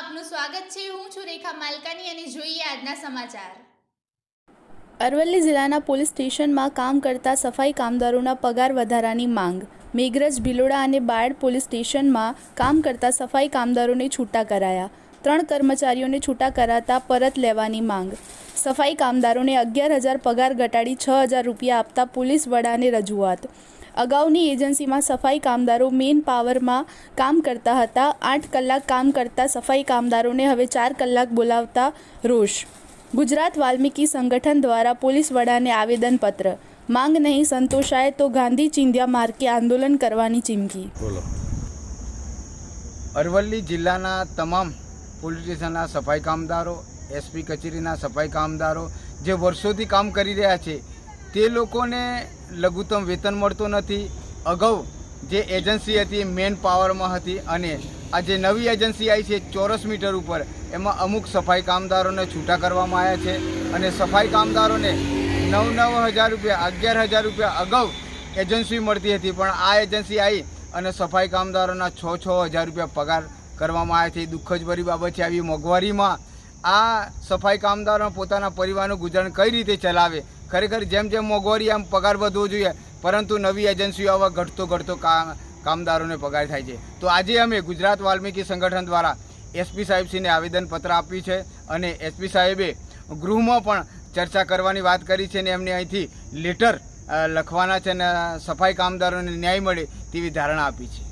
સ્વાગત છે. હું છું રેખા માલકાની અને જોઈએ આજના સમાચાર. અરવલ્લી જિલ્લાના પોલીસ સ્ટેશનમાં કામ કરતા સફાઈ કામદારોના પગાર વધારાની માંગ. મેઘરજ, ભિલોડા અને બાયડ પોલીસ સ્ટેશનમાં કામ કરતા સફાઈ કામદારોને છૂટા કરાયા. ત્રણ કર્મચારીઓને છૂટા કરાતા પરત લેવાની માંગ. સફાઈ કામદારોને અગિયાર હજાર પગાર ઘટાડી છ હજાર રૂપિયા આપતા પોલીસ વડાને રજૂઆત. અગાઉની એજન્સીમાં સફાઈ કામદારો મેન પાવરમાં કામ કરતા હતા. આઠ કલાક કામ કરતા સફાઈ કામદારોને હવે ચાર કલાક બોલાવતા રોષ. ગુજરાત વાલ્મીકી સંગઠન દ્વારા પોલીસ વડાને આવેદનપત્ર. માંગ નહીં, સંતોષાય તો ગાંધી ચિંધ્યા માર્ગે આંદોલન કરવાની ચીમકી. અરવલ્લી જિલ્લાના તમામ પોલીસ સ્ટેશનના સફાઈ કામદારો, એસપી કચેરીના સફાઈ કામદારો જે વર્ષોથી કામ કરી રહ્યા છે તે લોકોને લઘુત્તમ વેતન મળતું નથી. અગાઉ જે એજન્સી હતી, મેન પાવરમાં હતી અને આ જે નવી એજન્સી આવી છે ચોરસ મીટર ઉપર, એમાં અમુક સફાઈ કામદારોને છૂટા કરવામાં આવ્યા છે અને સફાઈ કામદારોને નવ નવ હજાર રૂપિયા, અગિયાર હજાર રૂપિયા અગાઉ એજન્સી મળતી હતી. પણ આ એજન્સી આવી અને સફાઈ કામદારોના છ છ હજાર રૂપિયા પગાર કરવામાં આવ્યા છે. એ દુઃખ ભરી બાબત છે. આવી મોંઘવારીમાં આ સફાઈ કામદારો પોતાના પરિવારનું ગુજરાન કઈ રીતે ચલાવે? ખરેખર જેમ જેમ મોંઘવારી આમ પગાર વધવો જોઈએ, પરંતુ નવી એજન્સીઓ આવા ઘટતો ઘટતો કામદારોને પગાર થાય છે. તો આજે અમે ગુજરાત વાલ્મીકી સંગઠન દ્વારા એસપી સાહેબશ્રીને આવેદનપત્ર આપ્યું છે અને એસપી સાહેબે ગૃહમાં પણ ચર્ચા કરવાની વાત કરી છે અને એમને અહીંથી લેટર લખવાના છે અને સફાઈ કામદારોને ન્યાય મળે તેવી ધારણા આપી છે.